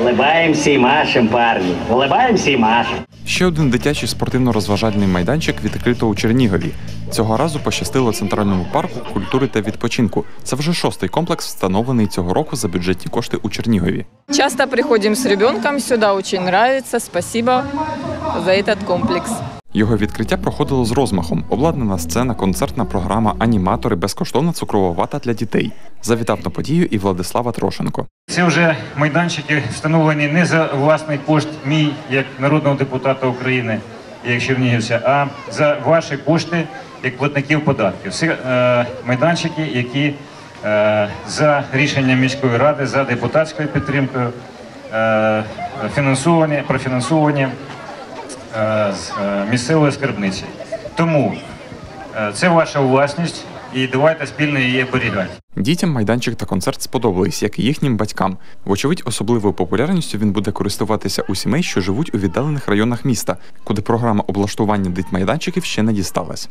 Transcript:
Улыбаемся и машем, парни. Улыбаемся и машем. Ще один дитячий спортивно-розважальний майданчик відкрито у Чернігові. Цього разу пощастило центральному парку культури та відпочинку. Це вже шостий комплекс, встановлений цього року за бюджетні кошти у Чернігові. Часто приходим с ребенком, сюда очень нравится. Спасибо за этот комплекс. Його відкриття проходило з розмахом. Обладнана сцена, концертна програма, аніматори, безкоштовна цукрова вата для дітей. Завітав на подію і Владислава Трошенко. Це вже майданчики встановлені не за власний кошт мій як народного депутата України, як чернігівця, а за ваші кошти як платників податків. Це е, майданчики, які е, за рішенням міської ради, за депутатською підтримкою е, фінансовані, профінансовані з е, місцевої скарбниці. Тому е, це ваша власність, і давайте спільно її оберігати. Дітям майданчик та концерт сподобались, як і їхнім батькам. Вочевидь, особливою популярністю він буде користуватися у сімей, що живуть у віддалених районах міста, куди програма облаштування дитмайданчиків ще не дісталась.